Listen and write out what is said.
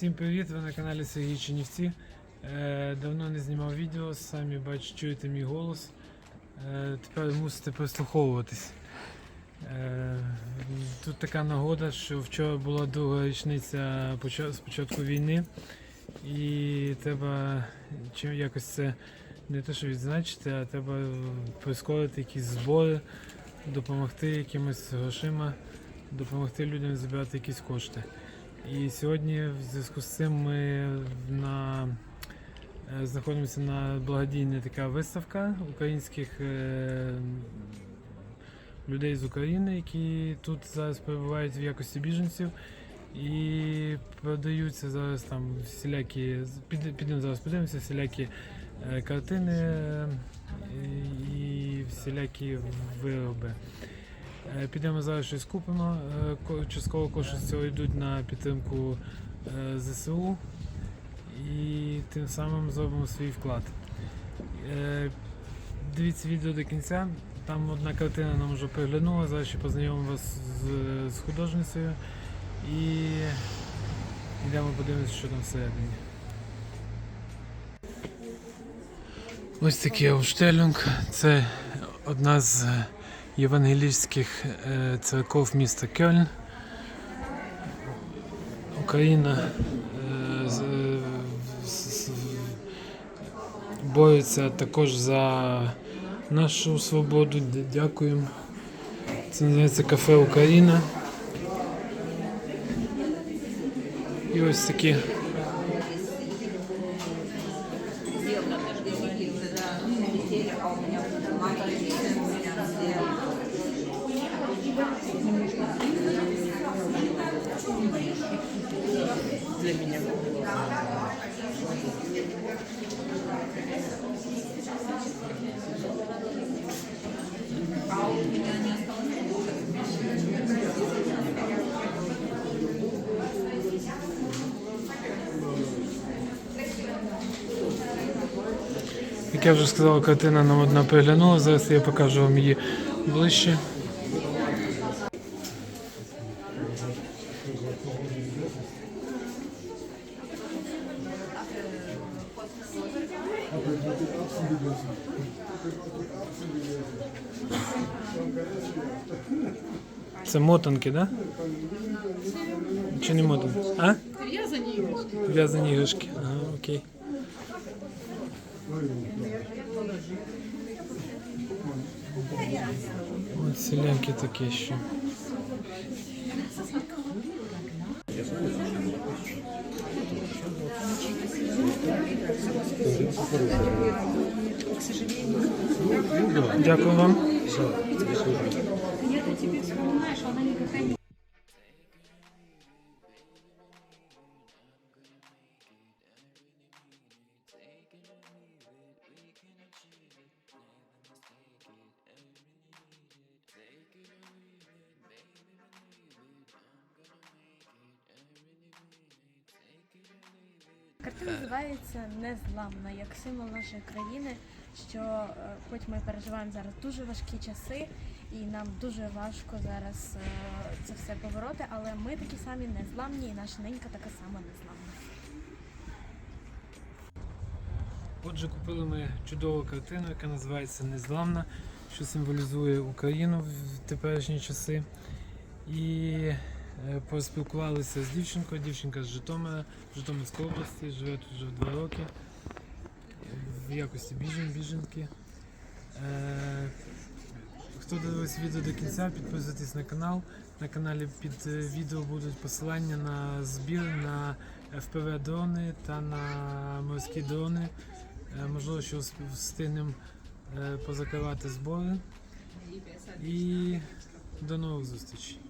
Всім привіт! Ви на каналі Сергій Чинівці. Е, давно не знімав відео, самі бачите, чуєте мій голос. Е, тепер мусите прислуховуватись. Е, тут така нагода, що вчора була друга річниця з початку війни, і треба чим якось це не те, що відзначити, а треба прискорити якісь збори, допомогти якимось грошима, допомогти людям збирати якісь кошти. І сьогодні в зв'язку з цим ми на, е, знаходимося на благодійна така виставка українських е, людей з України, які тут зараз перебувають в якості біженців. І продаються зараз там всілякі, під- підемо зараз подивимося, всілякі е, картини і всілякі вироби. Е, Підемо зараз щось купимо. Е, Частково кошти з цього йдуть на підтримку е, ЗСУ і тим самим зробимо свій вклад. Дивіться відео до кінця. Там одна картина нам вже приглянула, зараз ще познайомимо вас з, з художницею і йдемо подивимося, що там всередині. Ось такий Ауштелюнг. Це одна з євангелійських е, церков міста Кельн. Україна е, е, бореться також за нашу свободу. Дякуємо. Це називається кафе Україна. І ось такі Для меня. Як я вже сказав, картина нам одна приглянула, зараз я покажу вам її ближче. Це мотанки, так? Да? Чи не мотанки? А? В'язані іграшки. В'язані іграшки. Ага, окей. Ось селянки такі ще. Дякую вам. Картина називається Незламна як символ нашої країни. Що е, хоч ми переживаємо зараз дуже важкі часи, і нам дуже важко зараз е, це все повороти, але ми такі самі незламні, і наша ненька така сама незламна. Отже, купили ми чудову картину, яка називається Незламна, що символізує Україну в теперішні часи. І е, поспілкувалися з дівчинкою. Дівчинка з Житомира, Житомирської області, живе тут вже два роки в якості біжен, біженки. Е, Хто дивився відео до кінця, підписуйтесь на канал. На каналі під е, відео будуть посилання на збір на FPV дрони та на морські дрони. Е, Можливо, що встигнемо позакривати збори. І до нових зустрічей.